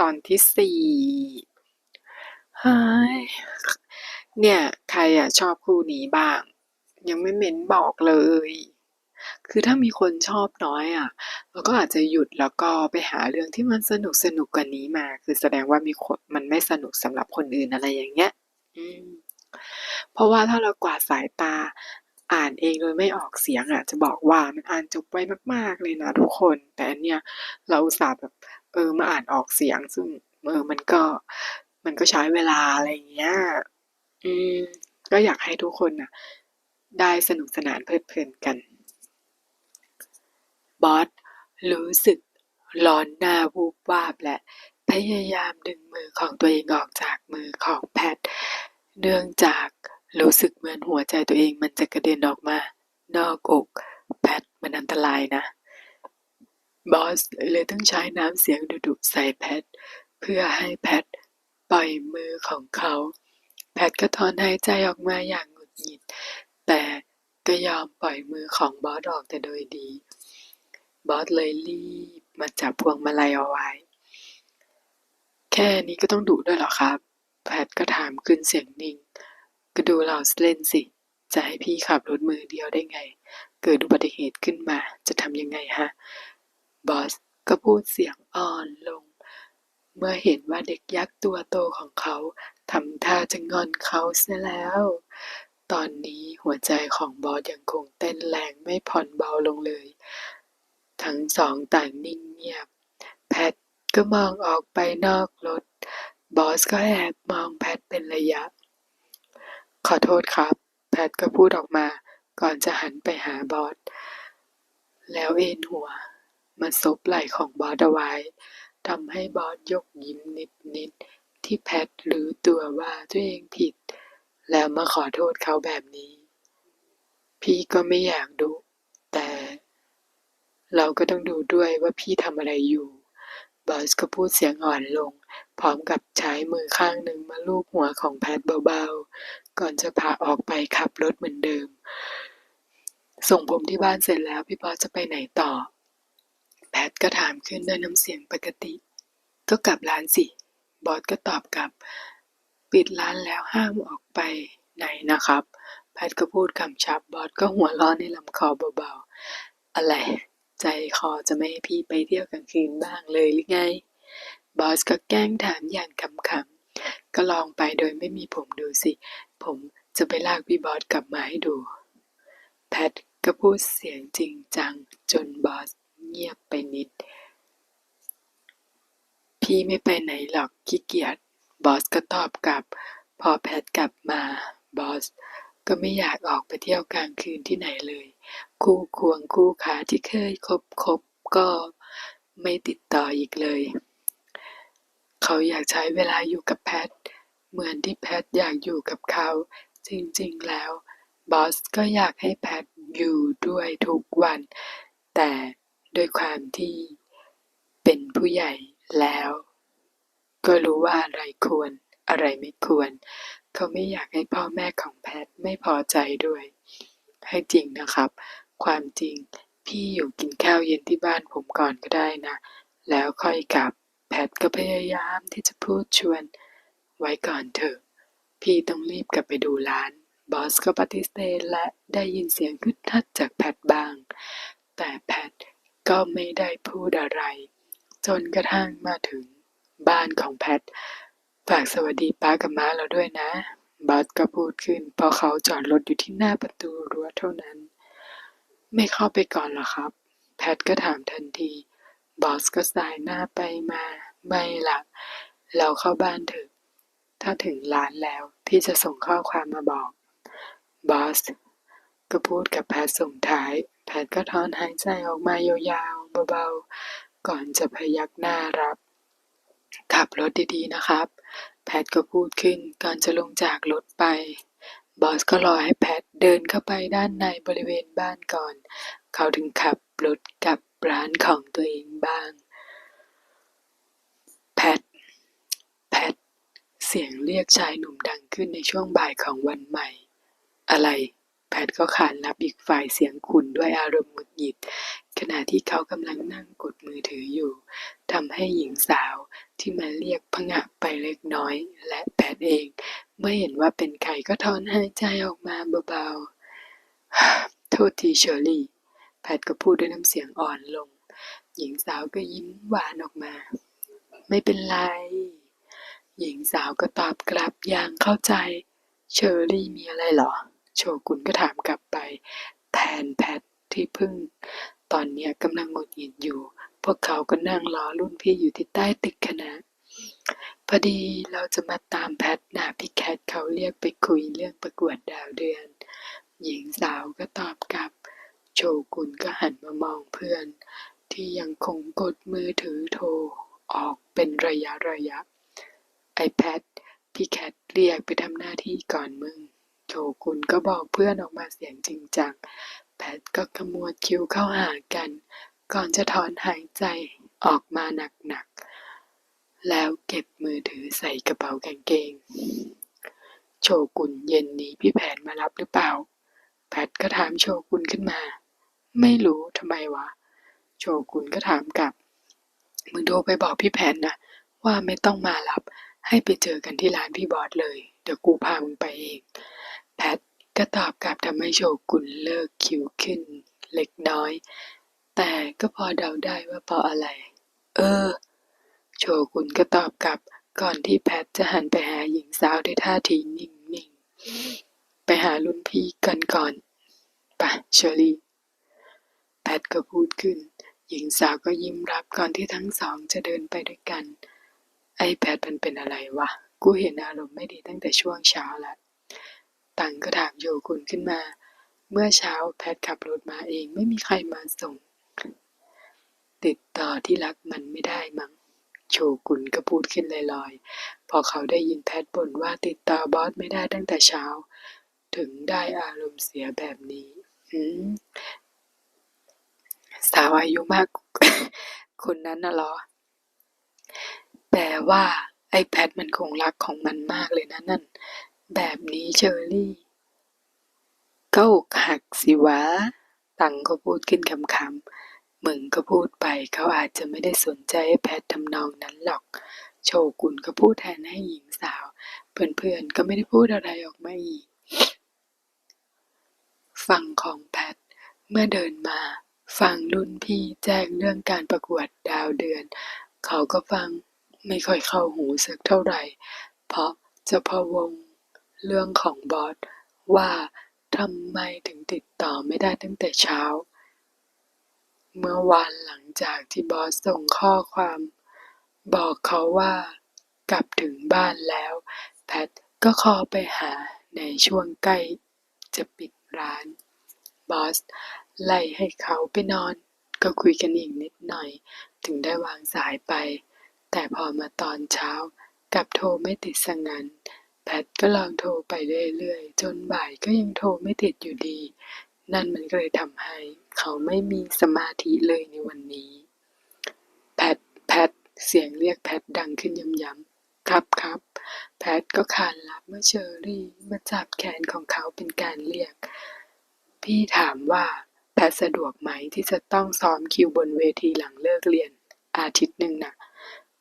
ตอนที่สี่เฮ้ยเนี่ย ใครอะชอบคู่นี้บ้าง ยังไม่เม้นบอกเลย คือถ้ามีคนชอบน้อยอะเราก็อาจจะหยุดแล้วก็ไปหาเรื่องที่มันสนุกสนุกกว่านี้มา คือแสดงว่ามีคนมันไม่สนุกสำหรับคนอื่นอะไรอย่างเงี้ยอืมเพราะว่าถ้าเรากวาดสายตาอ่านเองโดยไม่ออกเสียงอะจะบอกว่ามันอ่านจบไวมาก ๆ เลยนะทุกคน แต่อันเนี้ยเราอุตส่าห์แบบ เออมาอ่านออกเสียง ซึ่งเออมันก็มันก็ใช้เวลาอะไรอย่างเงี้ย อืม ก็อยากให้ทุกคนน่ะได้สนุกสนานเพลิดเพลินกัน บอสรู้สึกร้อนหน้าวูบวาบและพยายามดึงมือของตัวเองออกจากมือของแพท เนื่องจากรู้สึกเหมือนหัวใจตัวเองมันจะกระเด็นออกมา นอกอก แพทมันอันตรายนะ บอสเลยต้องใช้น้ำเสียงดุๆใส่แพท เพื่อให้แพทปล่อยมือของเขา แพทก็ถอนหายใจออกมาอย่างหงุดหงิด แต่ก็ยอมปล่อยมือของบอสออกแต่โดยดี บอสเลยรีบมาจับพวงมาลัยเอาไว้ แค่นี้ก็ต้องดุด้วยเหรอครับ แพทก็ถามขึ้นเสียงนิ่ง ก็ดูเราเล่นสิ จะให้พี่ขับรถมือเดียวได้ไง เกิดอุบัติเหตุขึ้นมาจะทำยังไงฮะ บอสก็พูดเสียงอ่อนลง เมื่อเห็นว่าเด็กยักษ์ตัวโตของเขาทำท่าจะงอนเขาเสียแล้ว ตอนนี้หัวใจของบอสยังคงเต้นแรงไม่ผ่อนเบาลงเลย ทั้งสองต่างนิ่งเงียบ แพทก็มองออกไปนอกรถ บอสก็แอบมองแพทเป็นระยะ ขอโทษครับ แพทก็พูดออกมา ก่อนจะหันไปหาบอส แล้วเอนหัว มาซบไหล่ของบอสเอาไว้ทำให้บอสยกยิ้มนิดๆที่แพทรู้ตัวว่าตัวเองผิด แล้วมาขอโทษเขาแบบนี้ พี่ก็ไม่อยากดุแต่ เราก็ต้องดูด้วยว่าพี่ทำอะไรอยู่บอสก็พูดเสียงอ่อนลง พร้อมกับใช้มือข้างหนึ่งมาลูบหัวของแพทเบาๆ ก่อนจะพาออกไปขับรถเหมือนเดิม ส่งผมที่บ้านเสร็จแล้วพี่บอสจะไปไหนต่อ ทก็ถามขึ้นด้วยน้ำเสียงปกติ ก็กลับร้านสิ บอสก็ตอบกลับ ปิดร้านแล้วห้ามออกไปไหนนะครับ แพทก็พูดคำชับบอสก็หัวเร้อนในลำคอเบาๆ อะไร ใจคอจะไม่ให้พี่ไปเที่ยวกลางคืนบ้างเลยหรือไง บอสก็แกล้งถามอย่างขำๆ ก็ลองไปโดยไม่มีผมดูสิ ผมจะไปลากพี่บอสกลับมาให้ดู แพทก็พูดเสียงจริงจังจนบอส เงียบไปนิด พี่ไม่ไปไหนหรอกขี้เกียจ บอสก็ตอบกลับ พอแพทกลับมา บอส ก็ไม่อยากออกไปเที่ยวกลางคืนที่ไหนเลย คู่ควงคู่ขาที่เคยคบคบก็ไม่ติดต่ออีกเลย เขาอยากใช้เวลาอยู่กับแพท เหมือนที่แพทอยากอยู่กับเขา จริงๆแล้วบอสก็อยากให้แพทอยู่ด้วยทุกวัน แต่ ด้วยความที่เป็นผู้ใหญ่แล้ว ก็รู้ว่าอะไรควรอะไรไม่ควร เขาไม่อยากให้พ่อแม่ของแพทไม่พอใจด้วย ให้จริงนะครับ ความจริงพี่อยู่กินข้าวเย็นที่บ้านผมก่อนก็ได้นะ แล้วค่อยกลับแพทก็พยายามที่จะพูดชวน ไว้ก่อนเถอะ พี่ต้องรีบกลับไปดูร้าน บอสก็ปฏิเสธและได้ยินเสียงคึดทัดจากแพทบ้าง แต่แพท ก็ไม่ได้พูดอะไร จนกระทั่งมาถึงบ้านของแพท ฝากสวัสดีป้ากับม้าเราด้วยนะบอสก็พูดขึ้นพอเขาจอดรถอยู่ที่หน้าประตูรั้วเท่านั้น ไม่เข้าไปก่อนหรอครับ แพทก็ถามทันทีบอสก็สายหน้าไปมา ไม่ละเราเข้าบ้านเถอะ ถ้าถึงร้านแล้วพี่จะส่งข้อความมาบอก บอส ก็พูดกับแพทส่งท้าย แพทก็ถอนหายใจออกมายาวๆเบาๆ ก่อนจะพยักหน้ารับ ขับรถดีๆนะครับ แพทก็พูดขึ้นก่อนจะลงจากรถไป บอสก็รอให้แพทเดินเข้าไปด้านในบริเวณบ้านก่อน เขาถึงขับรถกลับร้านของตัวเองบ้าง แพทแพทเสียงเรียกชายหนุ่มดังขึ้นในช่วงบ่ายของวันใหม่ อะไร แพทก็ขานรับอีกฝ่ายเสียงขุ่นด้วยอารมณ์หงุดหงิด ขณะที่เขากำลังนั่งกดมือถืออยู่ทำให้หญิงสาวที่มาเรียกพงะไปเล็กน้อย และแพทเอง เมื่อเห็นว่าเป็นใครก็ถอนหายใจออกมาเบาๆ โทษทีเชอรี่ แพทก็พูดด้วยน้ำเสียงอ่อนลง หญิงสาวก็ยิ้มหวานออกมา ไม่เป็นไร หญิงสาวก็ตอบกลับอย่างเข้าใจ เชอรี่มีอะไรหรอ โชกุนก็ถามกลับไป แทนแพทที่พิ่ง ตอนเนี้ยกำลังงดหงิดอยู่ พวกเขาก็นั่งรอรุ่นพี่อยู่ที่ใต้ตึกคณะ พอดีเราจะมาตามแพทนะพี่แคทเขาเรียกไปคุยเรื่องประกวดดาวเดือน หญิงสาวก็ตอบกลับ โชกุนก็หันมามองเพื่อน ที่ยังคงกดมือถือโทรออกเป็นระยะระยะไอแพทพี่แคทเรียกไปทำหน้าที่ก่อนมึง โชกุนก็บอกเพื่อนออกมาเสียงจริงจัง แพทก็ขมวดคิ้วเข้าหากัน ก่อนจะถอนหายใจออกมาหนักๆ แล้วเก็บมือถือใส่กระเป๋ากางเกง โชกุนเย็นนี้พี่แผนมารับหรือเปล่า แพทก็ถามโชกุนขึ้นมา ไม่รู้ทำไมวะ โชกุนก็ถามกลับ มึงโทรไปบอกพี่แผนนะ ว่าไม่ต้องมารับ ให้ไปเจอกันที่ร้านพี่บอสเลย เดี๋ยวกูพามึงไปเอง แพทก็ตอบกลับทำให้โชกุนเลิกคิวขึ้นเล็กน้อย แต่ก็พอเดาได้ว่าเพราะอะไร เออ โชกุนก็ตอบกลับ ก่อนที่แพทจะหันไปหาหญิงสาวด้วยท่าทีนิ่งๆ ไปหารุ่นพี่กันก่อนปะเชอรี่ แพทก็พูดขึ้น หญิงสาวก็ยิ้มรับก่อนที่ทั้งสองจะเดินไปด้วยกัน ไอ้แพทมันเป็นอะไรวะ กูเห็นอารมณ์ไม่ดีตั้งแต่ช่วงเช้าแล้ว ตังก็ถามโยกุนขึ้นมา เมื่อเช้าแพทขับรถมาเองไม่มีใครมาส่ง ติดต่อที่รักมันไม่ได้มั้งโชกุนก็พูดขึ้นลอยๆ พอเขาได้ยินแพทบ่นว่าติดต่อบอสไม่ได้ตั้งแต่เช้า ถึงได้อารมณ์เสียแบบนี้สาวอายุมาก คนนั้นน่ะเหรอ แต่ว่าไอ้แพทมันคงรักของมันมากเลยนะนั่น แบบนี้เชอรี่ ก็อกหักสิวะ ตังก็พูดขึ้นคำๆมึงก็พูดไปเขาอาจจะไม่ได้สนใจแพททำนองนั้นหรอก โชกุนก็พูดแทนให้หญิงสาว เพื่อนๆก็ไม่ได้พูดอะไรออกมาอีก ฝั่งของแพทเมื่อเดินมาฟังรุ่นพี่แจ้งเรื่องการประกวดดาวเดือน เขาก็ฟังไม่ค่อยเข้าหูสักเท่าไหร่ เพราะเจะพะวง เรื่องของบอสว่าทำไมถึงติดต่อไม่ได้ตั้งแต่เช้า เมื่อวานหลังจากที่บอสส่งข้อความ บอกเขาว่ากลับถึงบ้านแล้ว แพทก็คอไปหาในช่วงใกล้จะปิดร้าน บอสไล่ให้เขาไปนอน ก็คุยกันอีกนิดหน่อย ถึงได้วางสายไป แต่พอมาตอนเช้า กลับโทรไม่ติดสังงั้น แพทก็ลองโทรไปเรื่อย ๆ จนบ่ายก็ยังโทรไม่ติดอยู่ดี นั่นมันก็เลยทำให้เขาไม่มีสมาธิเลยในวันนี้ แพท แพท เสียงเรียกแพทดังขึ้นย้ำๆครับครับ แพทก็ขานรับเมื่อเชอรี่มาจับแขนของเขาเป็นการเรียก พี่ถามว่าแพทสะดวกไหมที่จะต้องซ้อมคิวบนเวทีหลังเลิกเรียน อาทิตย์หนึ่งน่ะ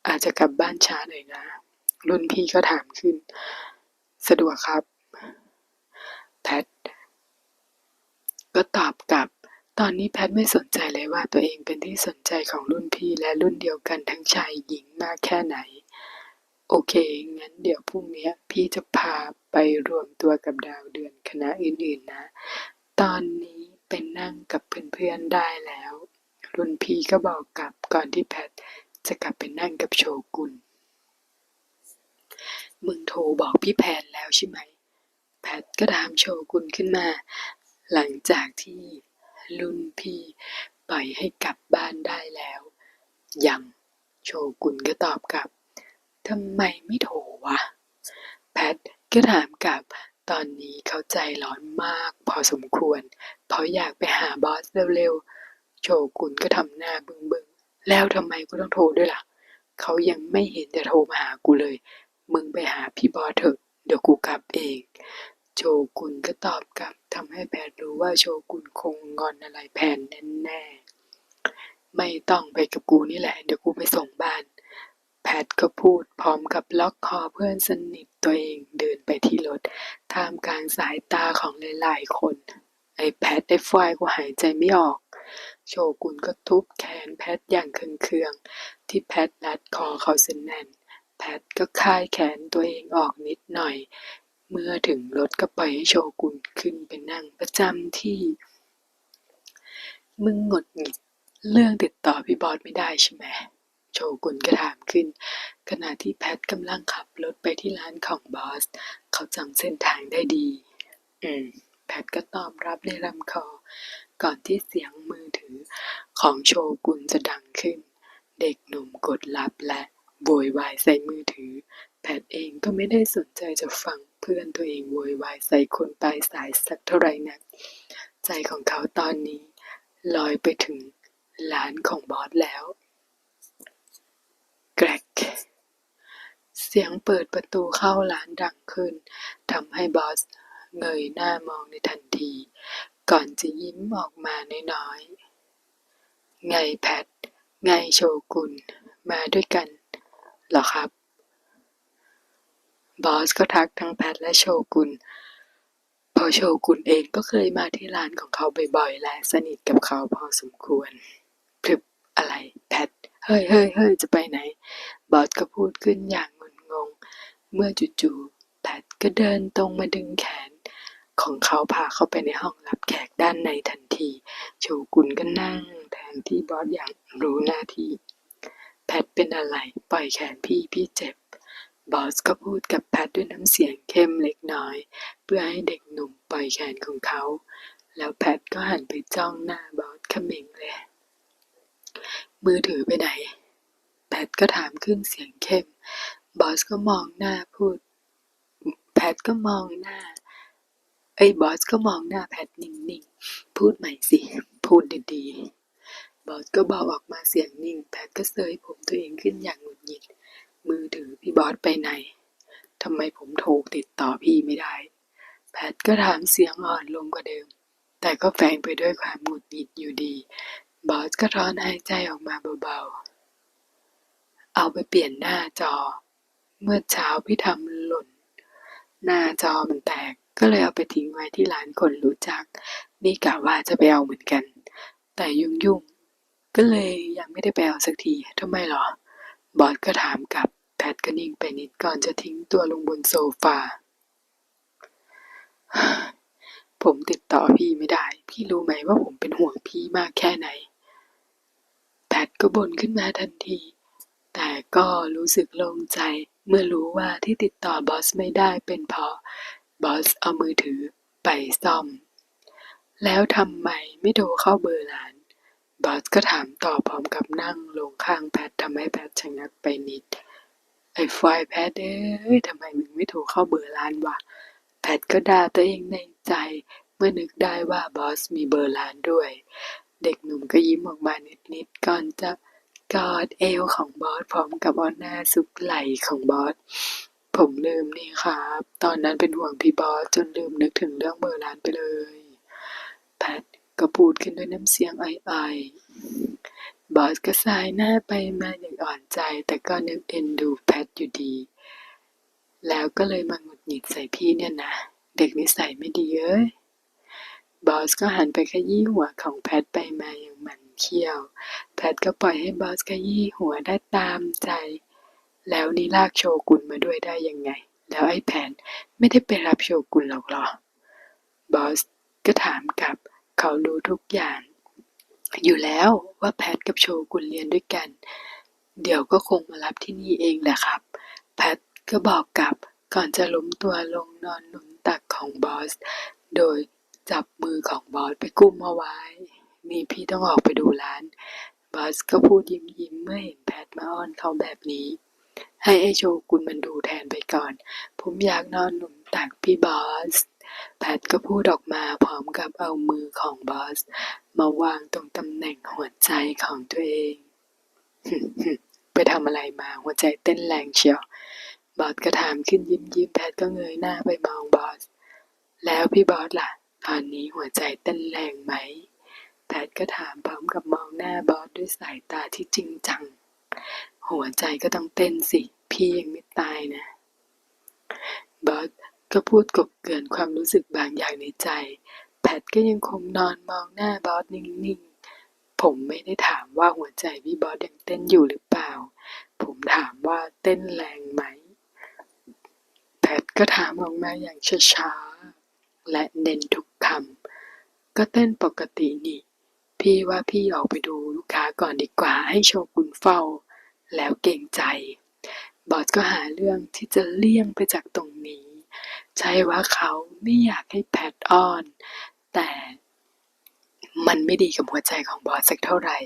อาจจะกลับบ้านช้าหน่อยนะ รุ่นพี่ก็ถามขึ้น สะดวกครับ แพทก็ตอบกลับ ตอนนี้แพทไม่สนใจเลยว่าตัวเองเป็นที่สนใจของรุ่นพี่และรุ่นเดียวกันทั้งชายหญิงมากแค่ไหน โอเค งั้นเดี๋ยวพรุ่งนี้พี่จะพาไปรวมตัวกับดาวเดือนคณะอื่นๆนะ ตอนนี้เป็นนั่งกับเพื่อนๆได้แล้ว รุ่นพี่ก็บอกกลับก่อนที่แพทจะกลับไปนั่งกับโชกุน มึงโทรบอกพี่แพนแล้วใช่ไหม แพทก็ถามโชกุนขึ้นมา หลังจากที่รุ่นพี่ปล่อยให้กลับบ้านได้แล้ว ยัง โชกุนก็ตอบกลับทำไมไม่โทรวะ แพทก็ถามกลับตอนนี้เขาใจร้อนมากพอสมควร เพราะอยากไปหาบอสเร็วๆ โชกุนก็ทำหน้าบึ้งๆ แล้วทำไมกูต้องโทรด้วยล่ะ เขายังไม่เห็นจะโทรมาหากูเลย มึงไปหาพี่บอเถอะ เดี๋ยวกูกลับเอง โชกุนก็ตอบกลับทำให้แพทรู้ว่าโชกุนคงงอนอะไรแพนแน่ๆ ไม่ต้องไปกับกูนี่แหละ เดี๋ยวกูไปส่งบ้าน แพทก็พูดพร้อมกับล็อกคอเพื่อนสนิทตัวเองเดินไปที่รถท่ามกลางสายตาของหลายๆคน ไอ้แพทได้ฝ้ายก็หายใจไม่ออกโชกุนก็ทุบแขนแพทอย่างเคืองๆที่แพทรัดคอเขาเส้นแน่น แพทก็คายแขนตัวเองออกนิดหน่อย เมื่อถึงรถก็ปล่อยให้โชกุนขึ้นไปนั่งประจำที่ มึงหงดหงิดเรื่องติดต่อพี่บอสไม่ได้ใช่ไหมโชกุนก็ถามขึ้น ขณะที่แพทกำลังขับรถไปที่ร้านของบอส เขาจำเส้นทางได้ดี อืม แพทก็ตอบรับในลำคอ ก่อนที่เสียงมือถือของโชกุนจะดังขึ้น เด็กหนุ่มกดรับและ โวยวายใส่มือถือ แพทเองก็ไม่ได้สนใจจะฟังเพื่อนตัวเองโวยวายใส่คนปลายสายสักเท่าไหร่นัก ใจของเขาตอนนี้ ลอยไปถึงร้านของบอสแล้ว แกรกเสียงเปิดประตูเข้าร้านดังขึ้นทำให้บอสเงยหน้ามองในทันที ก่อนจะยิ้มออกมาน้อยๆ ไงแพท ไงโชกุน มาด้วยกัน หรอครับ บอสก็ทักทั้งแพทและโชกุนพอโชกุนเองก็เคยมาที่ร้านของเขาบ่อยๆ และสนิทกับเขาพอสมควรพลึบอะไรแพท เฮ้ยเฮ้ยเฮ้ยจะไปไหน บอสก็พูดขึ้นอย่างงุนงง เมื่อจู่ๆแพทก็เดินตรงมาดึงแขนของเขาพาเข้าไปในห้องรับแขกด้านในทันที โชกุนก็นั่งแทนที่บอสอย่างรู้หน้าที่ แพทเป็นอะไร ปล่อยแขนพี่พี่เจ็บ บอสก็พูดกับแพทด้วยน้ำเสียงเข้มเล็กน้อย เพื่อให้เด็กหนุ่มปล่อยแขนของเขา แล้วแพทก็หันไปจ้องหน้าบอสขม็งเลย มือถือไปไหน แพทก็ถามขึ้นเสียงเข้ม บอสก็มองหน้าพูด แพทก็มองหน้าเอ้บอสก็มองหน้าแพทนิ่งๆ พูดใหม่สิ พูดดีๆ บอสก็บอกออกมาเสียงนิ่ง แพทก็เซยผมตัวเองขึ้นอย่างหงุดหงิด มือถือพี่บอสไปไหนทำไมผมโทรติดต่อพี่ไม่ได้ แพทก็ถามเสียงอ่อนลงกว่าเดิม แต่ก็แฝงไปด้วยความหงุดหงิดอยู่ดี บอสก็ถอนหายใจออกมาเบาๆ เอาไปเปลี่ยนหน้าจอ เมื่อเช้าพี่ทำหล่น หน้าจอมันแตกก็เลยเอาไปทิ้งไว้ที่ร้านคนรู้จัก นี่กะว่าจะไปเอาเหมือนกัน แต่ยุ่งๆ ก็เลยยังไม่ได้ไปเอาสักทีทำไมหรอ บอสก็ถามกลับแพทก็นิ่งไปนิดก่อนจะทิ้งตัวลงบนโซฟา ผมติดต่อพี่ไม่ได้ พี่รู้ไหมว่าผมเป็นห่วงพี่มากแค่ไหน แพทก็บ่นขึ้นมาทันที แต่ก็รู้สึกโล่งใจเมื่อรู้ว่าที่ติดต่อบอสไม่ได้เป็นเพราะบอสเอามือถือไปซ่อม แล้วทำไมไม่โทรเข้าเบอร์ร้าน บอสก็ถามต่อพร้อมกับนั่งลงข้างแพททำให้แพทชะงักไปนิด ไอ้ไฟแพทเอ้ยทำไมมึงไม่โทรเข้าเบอร์ร้านวะ แพทก็ด่าตัวเองในใจ เมื่อนึกได้ว่าบอสมีเบอร์ร้านด้วย เด็กหนุ่มก็ยิ้มออกมานิดๆก่อนจะกอดเอวของบอสพร้อมกับอ้อนหน้าซุกไหล่ของบอส ผมลืมนี่ครับ ตอนนั้นเป็นห่วงพี่บอสจนลืมนึกถึงเรื่องเบอร์ร้านไปเลย แพท ก็พูดขึ้นด้วยน้ำเสียงไอๆบอสก็สายหน้าไปมาอย่างอ่อนใจ แต่ก็นึกเอ็นดูแพทอยู่ดี แล้วก็เลยมาหงุดหงิดใส่พี่เนี่ยนะ เด็กนิสัยไม่ดีเอ้ย บอสก็หันไปขยี้หัวของแพทไปมาอย่างมันเคี้ยว แพทก็ปล่อยให้บอสขยี้หัวได้ตามใจ แล้วนี่ลากโชกุนมาด้วยได้ยังไง แล้วไอ้แผนไม่ได้ไปรับโชกุนหรอกหรอบอสก็ถามกลับ เขารู้ทุกอย่าง อยู่แล้วว่าแพทกับโชกุนเรียนด้วยกัน เดี๋ยวก็คงมารับที่นี่เองแหละครับ แพทก็บอกกับก่อนจะล้มตัวลงนอนหนุนตักของบอส โดยจับมือของบอสไปกุมเอาไว้ นี่พี่ต้องออกไปดูร้าน บอสก็พูดยิ้มยิ้มเมื่อเห็นแพทมาอ้อนเขาแบบนี้ ให้ไอโชกุนมันดูแทนไปก่อน ผมอยากนอนหนุนตักพี่บอส แพทก็พูดออกมาพร้อมกับเอามือของบอส มาวางตรงตำแหน่งหัวใจของตัวเอง ไปทำอะไรมาหัวใจเต้นแรงเชียว บอสก็ถามขึ้นยิ้มยิ้มๆแพทก็เงยหน้าไปมองบอส แล้วพี่บอสล่ะ ตอนนี้หัวใจเต้นแรงไหม แพทก็ถามพร้อมกับมองหน้าบอสด้วยสายตาที่จริงจัง หัวใจก็ต้องเต้นสิ พี่ยังไม่ตายนะบอส ก็พูดกบเกลื่อนความรู้สึกบางอย่างในใจ แพทก็ยังคงนอนมองหน้าบอสนิ่งๆ ผมไม่ได้ถามว่าหัวใจพี่บอสยังเต้นอยู่หรือเปล่า ผมถามว่าเต้นแรงไหม แพทก็ถามออกมาอย่างช้าๆ และเน้นทุกคำ ก็เต้นปกตินี่ พี่ว่าพี่ออกไปดูลูกค้าก่อนดีกว่าให้โชกุนเฝ้า แล้วเก่งใจ บอสก็หาเรื่องที่จะเลี่ยงไปจากตรงนี้ ใช่ว่าเขาไม่อยากให้แพทอ้อน แต่มันไม่ดีกับหัวใจของบอสสักเท่าไหร่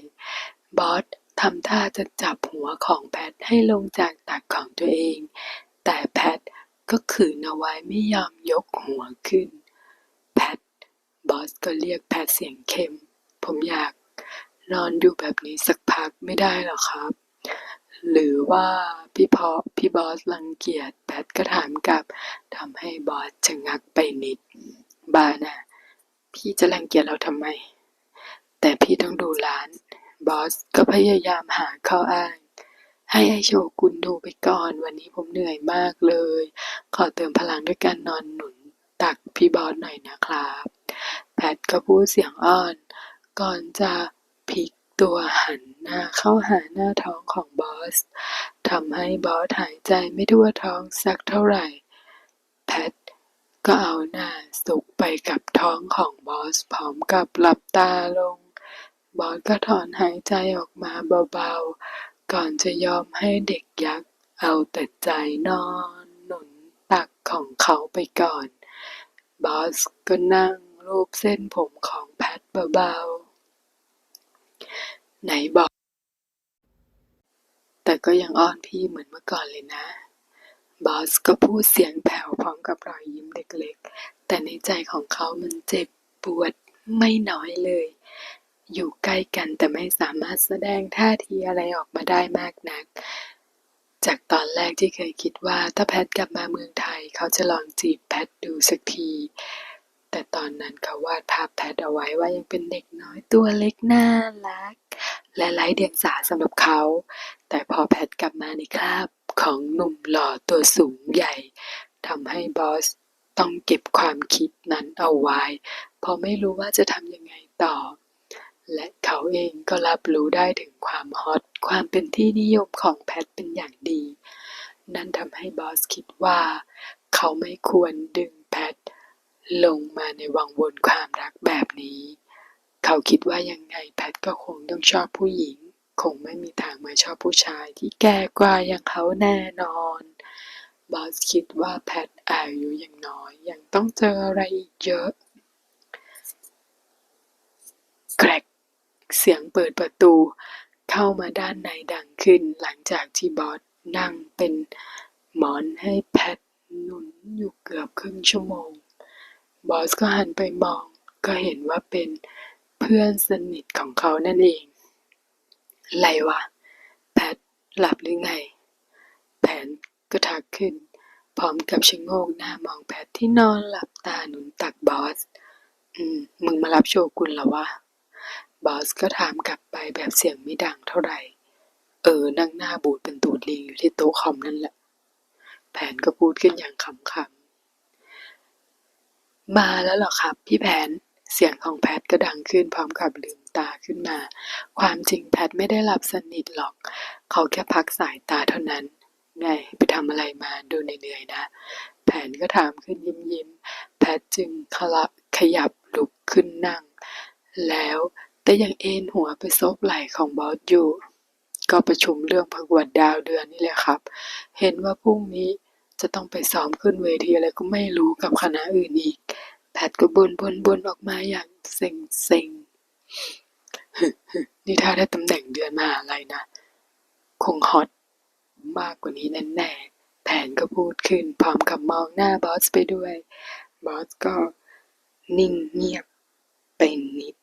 บอสทำท่าจะจับหัวของแพทให้ลงจากตักของตัวเอง แต่แพทก็ขืนเอาไว้ไม่ยอมยกหัวขึ้น แพท บอสก็เรียกแพทเสียงเข้ม ผมอยากนอนอยู่แบบนี้สักพักไม่ได้หรอครับ หรือว่าพี่พอพี่บอสรังเกียจแพทก็ถามกลับทำให้บอสชะงักไปนิด บานะพี่จะรังเกียจเราทำไม แต่พี่ต้องดูร้าน บอสก็พยายามหาข้ออ้าง ให้ไอโชกุนดูไปก่อน วันนี้ผมเหนื่อยมากเลย ขอเติมพลังด้วยการนอนหนุนตักพี่บอสหน่อยนะครับ แพทก็พูดเสียงอ้อน ก่อนจะพลิก ตัวหันหน้าเข้าหาหน้าท้องของบอสทำให้บอสหายใจไม่ทั่วท้องสักเท่าไหร่ แพทก็เอาหน้าสุกไปกับท้องของบอสพร้อมกับหลับตาลง บอสก็ถอนหายใจออกมาเบาๆ ก่อนจะยอมให้เด็กยักษ์เอาแต่ใจนอนหนุนตักของเขาไปก่อน บอสก็นั่งรูปเส้นผมของแพทเบาๆ ไหนบอก แต่ก็ยังอ้อนพี่เหมือนเมื่อก่อนเลยนะ บอสก็พูดเสียงแผ่วพร้อมกับรอยยิ้มเล็กๆ แต่ในใจของเขามันเจ็บปวดไม่น้อยเลย อยู่ใกล้กันแต่ไม่สามารถแสดงท่าทีอะไรออกมาได้มากนัก จากตอนแรกที่เคยคิดว่าถ้าแพทกลับมาเมืองไทย เขาจะลองจีบแพทดูสักที แต่ตอนนั้นเขาวาดภาพแพทเอาไว้ว่ายังเป็นเด็กน้อยตัวเล็กน่ารัก และไร้เดียงสาสำหรับเขา แต่พอแพทกลับมาในคราบของหนุ่มหล่อตัวสูงใหญ่ทำให้บอสต้องเก็บความคิดนั้นเอาไว้ เพราะไม่รู้ว่าจะทำยังไงต่อ และเขาเองก็รับรู้ได้ถึงความฮอตความเป็นที่นิยมของแพทเป็นอย่างดี นั่นทำให้บอสคิดว่า เขาไม่ควรดึงแพท ลงมาในวังวนความรักแบบนี้ เขาคิดว่ายังไงแพทก็คงต้องชอบผู้หญิง คงไม่มีทางมาชอบผู้ชายที่แก่กว่าอย่างเขาแน่นอนบอสคิดว่าแพทอายุยังน้อย ยังต้องเจออะไรอีกเยอะแกรกเสียงเปิดประตู เข้ามาด้านในดังขึ้น หลังจากที่บอสนั่งเป็นหมอนให้แพทหนุนอยู่เกือบครึ่งชั่วโมง บอสก็หันไปมอง ก็เห็นว่าเป็นเพื่อนสนิทของเขานั่นเอง ไรวะ แพทหลับหรือไง แผนก็ทักขึ้น พร้อมกับชะโงกหน้ามองแพทที่นอนหลับตาหนุนตักบอส อืม มึงมารับโชกุนเหรอวะ บอสก็ถามกลับไปแบบเสียงไม่ดังเท่าไหร่ เออ นั่งหน้าบูดเป็นตูดลิงอยู่ที่โต๊ะคอมนั่นแหละ แผนก็พูดขึ้นอย่างขำๆ มาแล้วเหรอครับ พี่แผน เสียงของแพทก็ดังขึ้นพร้อมกับลืมตาขึ้นมา ความจริงแพทไม่ได้หลับสนิทหรอก เขาแค่พักสายตาเท่านั้น ไงไปทำอะไรมาดูเหนื่อยๆนะ แผนก็ถามขึ้นยิ้มยิ้มๆแพทจึงขละขยับลุกขึ้นนั่ง แล้วแต่ยังเอนหัวไปซบไหล่ของบอสอยู่ ก็ประชุมเรื่องประกวดดาวเดือนนี่แหละครับ เห็นว่าพรุ่งนี้ จะต้องไปซ้อมขึ้นเวทีอะไรก็ไม่รู้กับคณะอื่นอีก แพทก็บนบนบนออกมาอย่างเซ็งเซ็งนี่ถ้าได้ตำแหน่งเดือนมหาลัยนะ คงฮอตมากกว่านี้แน่ๆแผนก็พูดขึ้น พร้อมกับมองหน้าบอสไปด้วย บอสก็นิ่งเงียบไปนิด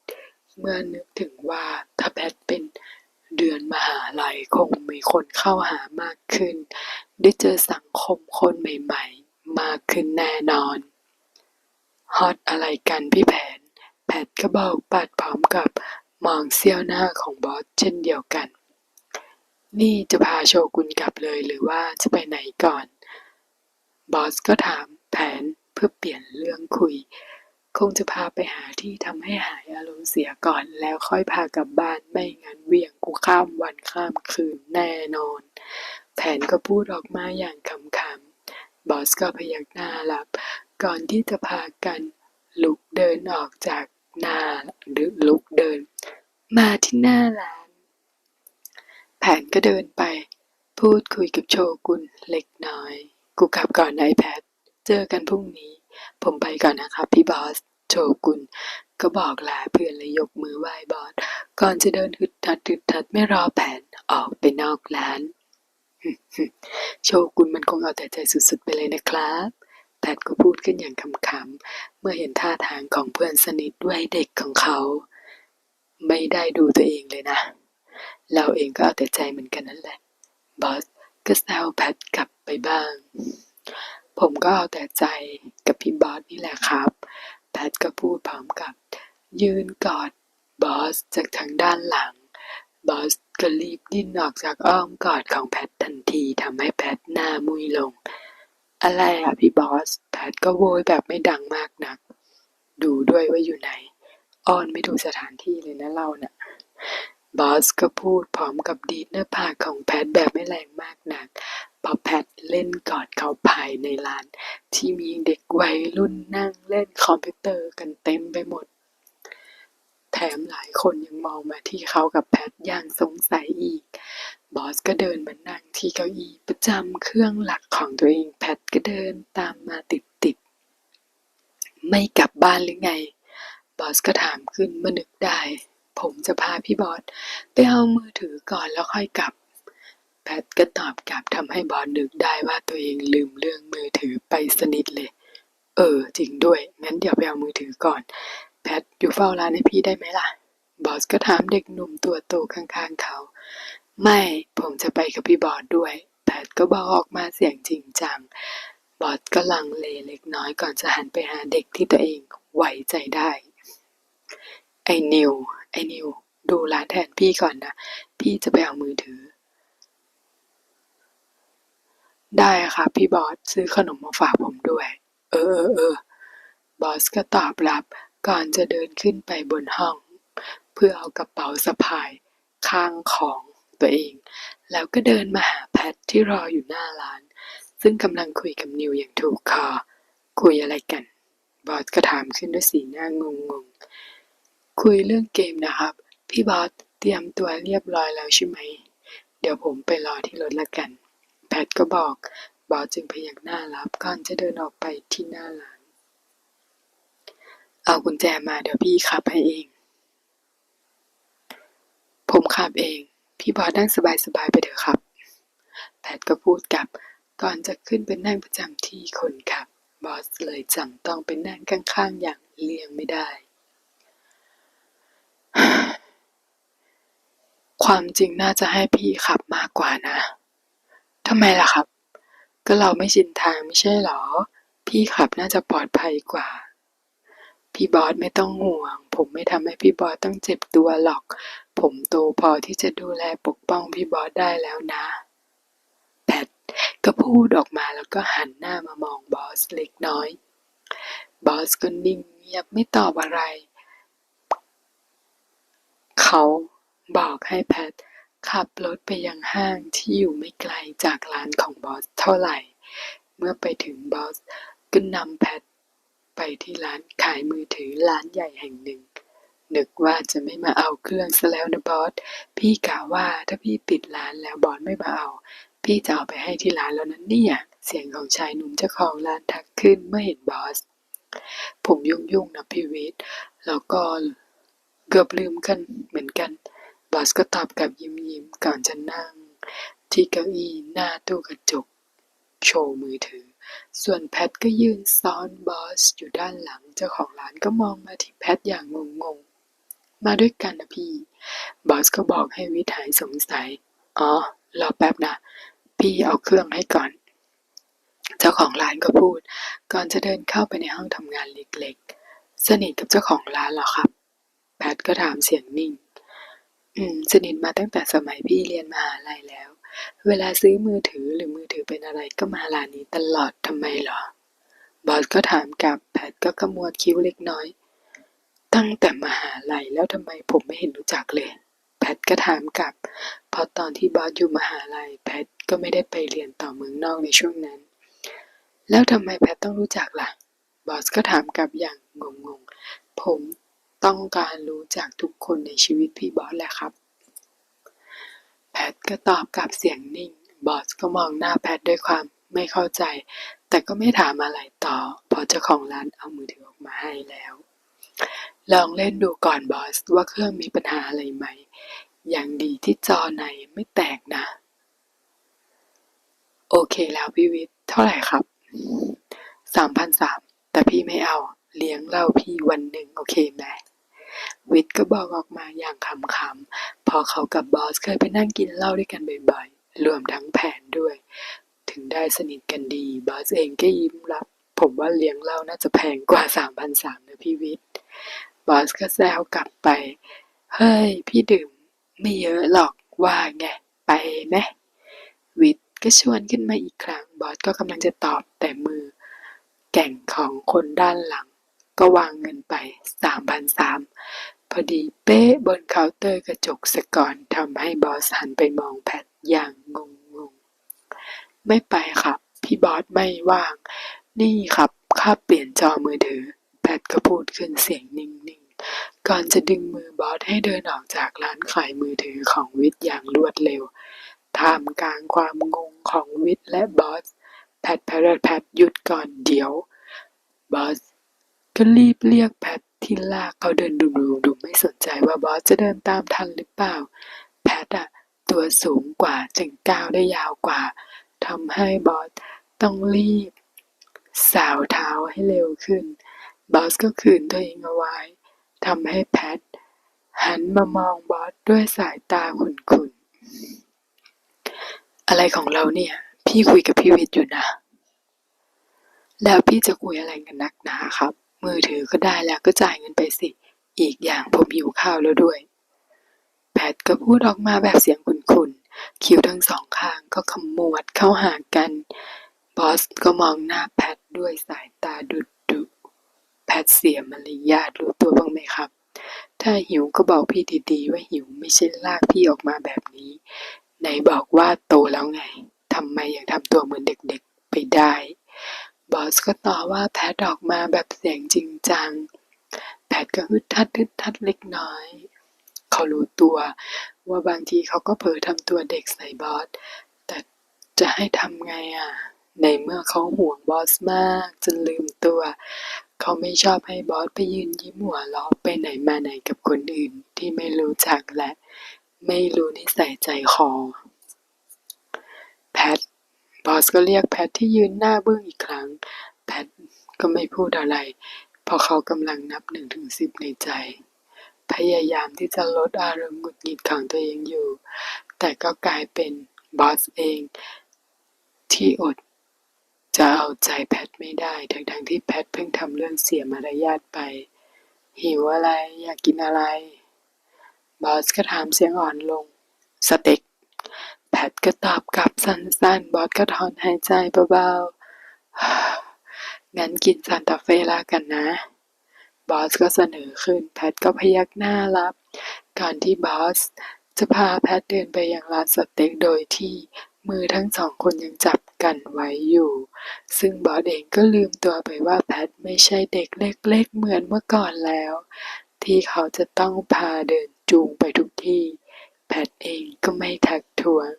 เมื่อนึกถึงว่าถ้าแพทเป็น เดือนมหาลัยคงมีคนเข้าหามากขึ้น ได้เจอสังคมคนใหม่ๆ มากขึ้นแน่นอน ฮอตอะไรกันพี่แผน แพทก็บอกปัดพร้อมกับมองเสี้ยวหน้าของบอสเช่นเดียวกัน นี่จะพาโชกุนกลับเลยหรือว่าจะไปไหนก่อน บอสก็ถามแผนเพื่อเปลี่ยนเรื่องคุย คงจะพาไปหาที่ทำให้หายอารมณ์เสียก่อนแล้วค่อยพากลับบ้านไม่งั้นเวี่ยงกูข้ามวันข้ามคืนแน่นอน แผนก็พูดออกมาอย่างขำๆ บอสก็พยักหน้ารับ ก่อนที่จะพากันลุกเดินออกจากหน้าหรือลุกเดิน มาที่หน้าร้าน แผนก็เดินไป พูดคุยกับโชกุนเล็กน้อย กูกลับก่อนนายแพท เจอกันพรุ่งนี้ผมไปก่อนนะครับพี่บอส โชกุนก็บอกลาเพื่อนและยกมือไหว้บอสก่อนจะเดินฮึดทัดฮึดทัดไม่รอแผนออกไปนอกร้าน โชกุนมันคงเอาแต่ใจสุดๆไปเลยนะครับแพทก็พูดขึ้นอย่างขำๆเมื่อเห็นท่าทางของเพื่อนสนิทวัยเด็กของเขา ไม่ได้ดูตัวเองเลยนะ เราเองก็เอาแต่ใจเหมือนกันนั่นแหละ บอสก็แซวแพทกลับไปบ้าง ผมก็เอาแต่ใจกับพี่บอสนี่แหละครับ ทก็พูดพร้อมกับ ยืนกอดบอสจากทางด้านหลัง บอสก็รีบดิ้นออกจากอ้อมกอดของแพททันทีทำให้แพทหน้ามุยลง อะไรอะพี่บอส แพทก็โวยแบบไม่ดังมากนัก ดูด้วยว่าอยู่ไหน อ้อนไม่ดูสถานที่เลยนะเราน่ะบอสก็พูดพร้อมกับดีดหน้าผากของแพทแบบไม่แรงมากนัก อแพทเล่นกอดเขาภายในร้าน ที่มีเด็กวัยรุ่นนั่งเล่นคอมพิวเตอร์กันเต็มไปหมด แถมหลายคนยังมองมาที่เขากับแพทอย่างสงสัยอีก บอสก็เดินมานั่งที่เก้าอี้ประจำเครื่องหลักของตัวเองแพทก็เดินตามมาติดติดไม่กลับบ้านหรือไง บอสก็ถามขึ้นเมื่อนึกได้ ผมจะพาพี่บอสไปเอามือถือก่อนแล้วค่อยกลับ แพทก็ตอบกลับทำให้บอสนึกได้ว่าตัวเองลืมเรื่องมือถือไปสนิทเลย เออ จริงด้วย งั้นเดี๋ยวไปเอามือถือก่อน แพทอยู่เฝ้าร้านให้พี่ได้ไหมล่ะ บอสก็ถามเด็กหนุ่มตัวโตข้างๆเขา ไม่ผมจะไปกับพี่บอสด้วย แพทก็บอกออกมาเสียงจริงจัง บอสก็ลังเลเล็กน้อยก่อนจะหันไปหาเด็กที่ตัวเองไว้ใจได้ ไอ้นิว ไอ้นิว ดูร้านแทนพี่ก่อนนะ พี่จะไปเอามือถือ ได้ค่ะพี่บอสซื้อขนมมาฝากผมด้วย เออเออเออบอสก็ตอบรับก่อนจะเดินขึ้นไปบนห้อง เพื่อเอากระเป๋าสะพายข้างของตัวเอง แล้วก็เดินมาหาแพทที่รออยู่หน้าร้าน ซึ่งกำลังคุยกับนิวอย่างถูกคอ คุยอะไรกัน บอสก็ถามขึ้นด้วยสีหน้างงงๆคุยเรื่องเกมนะครับ พี่บอสเตรียมตัวเรียบร้อยแล้วใช่ไหม เดี๋ยวผมไปรอที่รถละกัน แพทก็บอก บอสจึงพยักหน้ารับก่อนจะเดินออกไปที่หน้าร้าน เอากุญแจมาเดี๋ยวพี่ขับให้เอง ผมขับเอง พี่บอสนั่งสบายๆไปเถอะครับ แพทก็พูดกับก่อนจะขึ้นไปนั่งประจำที่คนขับบอสเลยจำต้องไปนั่งข้างๆอย่างเลี่ยงไม่ได้ ความจริงน่าจะให้พี่ขับมากกว่านะ ทำไมล่ะครับ ก็เราไม่ชินทางไม่ใช่หรอ พี่ขับน่าจะปลอดภัยกว่า พี่บอสไม่ต้องห่วง ผมไม่ทำให้พี่บอสต้องเจ็บตัวหรอก ผมโตพอที่จะดูแลปกป้องพี่บอสได้แล้วนะแพทก็พูดออกมาแล้วก็หันหน้ามามองบอสเล็กน้อย บอสก็นิ่งเงียบไม่ตอบอะไร เขาบอกให้แพท ขับรถไปยังห้างที่อยู่ไม่ไกลจากร้านของบอสเท่าไหร่ เมื่อไปถึงบอสก็นำแพทไปที่ร้านขายมือถือร้านใหญ่แห่งหนึ่ง นึกว่าจะไม่มาเอาเครื่องซะแล้วนะบอส พี่กะว่าถ้าพี่ปิดร้านแล้วบอสไม่มาเอา พี่จะเอาไปให้ที่ร้านแล้วนั้นเนี่ย เสียงของชายหนุ่มเจ้าของร้านทักขึ้นเมื่อเห็นบอส ผมยุ่งๆนะพี่วิทย์แล้วก็เกือบลืมกันเหมือนกัน บอสก็ตอบกับยิ้มๆก่อนจะนั่ง ที่เก้าอี้หน้าตู้กระจก โชว์มือถือ ส่วนแพทก็ยืนซ้อนบอสอยู่ด้านหลังเจ้าของร้านก็มองมาที่แพทอย่างงงๆ มาด้วยกันนะพี่ บอสก็บอกให้วิทหายสงสัย อ๋อ รอแป๊บนะ พี่เอาเครื่องให้ก่อน เจ้าของร้านก็พูด ก่อนจะเดินเข้าไปในห้องทำงานเล็กๆ สนิทกับเจ้าของร้านเหรอครับ แพทก็ถามเสียงนิ่ง สนิทมาตั้งแต่สมัยพี่เรียนมหาลัยแล้ว เวลาซื้อมือถือหรือมือถือเป็นอะไรก็มาร้านนี้ตลอดทำไมเหรอ บอสก็ถามกลับแพทก็ขมวดคิ้วเล็กน้อย ตั้งแต่มหาลัยแล้วทำไมผมไม่เห็นรู้จักเลย แพทก็ถามกลับ เพราะตอนที่บอสอยู่มหาลัยแพทก็ไม่ได้ไปเรียนต่อเมืองนอกในช่วงนั้น แล้วทำไมแพทต้องรู้จักล่ะ บอสก็ถามกลับอย่างงงๆ ผม ต้องการรู้จักทุกคนในชีวิตพี่บอสแหละครับ แพทก็ตอบกลับเสียงนิ่ง บอสก็มองหน้าแพทด้วยความไม่เข้าใจ แต่ก็ไม่ถามอะไรต่อพราะเจ้าของร้านเอามือถือออกมาให้แล้ว ลองเล่นดูก่อนบอสว่าเครื่องมีปัญหาอะไรไหม อย่างดีที่จอในไม่แตกนะ โอเคแล้วพี่วิทย์เท่าไหร่ครับสามพันสามแต่พี่ไม่เอา เลี้ยงเหล้าพี่วันหนึ่งโอเคไหม วิทย์ก็บอกออกมาอย่างขำๆ พอเขากับบอสเคยไปนั่งกินเหล้าด้วยกันบ่อยๆ รวมทั้งแผนด้วย ถึงได้สนิทกันดี บอสเองก็ยิ้มรับ ผมว่าเลี้ยงเหล้าน่าจะแพงกว่าสามพันสามนะพี่วิทย์ บอสก็แซวกลับไป เฮ้ย พี่ดื่ม ไม่เยอะหรอกว่าไง ไปไหมวิทย์ก็ชวนขึ้นมาอีกครั้ง บอสก็กำลังจะตอบแต่มือ แก่งของคนด้านหลัง ก็วางเงินไปสามพันสามพอดีเป๊ะบนเคาน์เตอร์กระจกสะก่อนทำให้บอสหันไปมองแพทอย่างงงๆไม่ไปครับ พี่บอสไม่ว่าง นี่ครับค่าเปลี่ยนจอมือถือ แพทก็พูดขึ้นเสียงนิ่งๆ ก่อนจะดึงมือบอสให้เดินออกจากร้านขายมือถือของวิทย์อย่างรวดเร็วท่ามกลางความงงของวิทย์และบอส แพทแพทแพทหยุดก่อนเดี๋ยว บอส ก็รีบเรียกแพทที่ลากเขาเดินดุมๆดูไม่สนใจว่าบอสจะเดินตามทันหรือเปล่า แพทอะตัวสูงกว่าจึงก้าวได้ยาวกว่าทำให้บอสต้องรีบ สาวเท้าให้เร็วขึ้น บอสก็ขืนตัวเองเอาไว้ทำให้แพทหันมามองบอสด้วยสายตาขุ่นๆอะไรของเราเนี่ย พี่คุยกับพี่วิทย์อยู่นะ แล้วพี่จะคุยอะไรกันนักหนาครับ มือถือก็ได้แล้วก็จ่ายเงินไปสิ อีกอย่างผมหิวข้าวแล้วด้วย แพทก็พูดออกมาแบบเสียงขุ่นๆ คิ้วทั้งสองข้างก็ขมวดเข้าหากัน บอสก็มองหน้าแพทด้วยสายตาดุดุแพทเสียมารยาทรู้ตัวบ้างไหมครับ ถ้าหิวก็บอกพี่ดีๆว่าหิวไม่ใช่ลากพี่ออกมาแบบนี้ ไหนบอกว่าโตแล้วไงทำไมยังทำตัวเหมือนเด็กๆไปได้ บอสก็ต่อว่าแพทออกมาแบบเสียงจริงจัง แพทก็ฮึดทัดฮึดทัดเล็กน้อย เขารู้ตัวว่าบางทีเขาก็เผลอทำตัวเด็กใส่บอส แต่จะให้ทำไงอะ ในเมื่อเขาห่วงบอสมากจนลืมตัว เขาไม่ชอบให้บอสไปยืนยิ้มหัวเราะไปไหนมาไหนกับคนอื่นที่ไม่รู้จักและ ไม่รู้นิสัยใจคอแพท บอสก็เรียกแพทที่ยืนหน้าเบื้องอีกครั้ง แพทก็ไม่พูดอะไร เพราะเขากำลังนับหนึ่งถึงสิบในใจ พยายามที่จะลดอารมณ์หงุดหงิดของตัวเองอยู่ แต่ก็กลายเป็นบอสเอง ที่อดจะเอาใจแพทไม่ได้ ทั้งๆที่แพทเพิ่งทำเรื่องเสียมารยาทไป หิวอะไรอยากกินอะไร บอสก็ถามเสียงอ่อนลง สเต็กแพทก็ตอบกลับ สั้นๆ บอสก็ถอนหายใจเบาๆ งั้นกินซานตาเฟ่ละกันนะ บอสก็เสนอขึ้น แพทก็พยักหน้ารับ ก่อนที่บอสจะพาแพทเดินไปยังร้านสเต็กโดยที่มือทั้งสองคนยังจับกันไว้อยู่ ซึ่งบอสเองก็ลืมตัวไปว่าแพทไม่ใช่เด็กเล็กๆ เหมือนเมื่อก่อนแล้ว ที่เขาจะต้องพาเดินจูงไปทุกที่ แพทเองก็ไม่ทักท้วง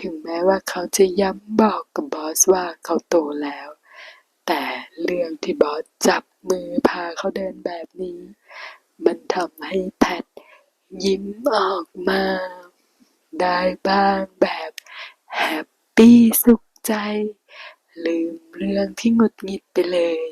ถึงแม้ว่าเขาจะย้ำบอกกับบอสว่าเขาโตแล้ว แต่เรื่องที่บอสจับมือพาเขาเดินแบบนี้ มันทำให้แพทยิ้มออกมา ได้บ้างแบบแฮปปี้สุขใจ ลืมเรื่องที่หงุดหงิดไปเลย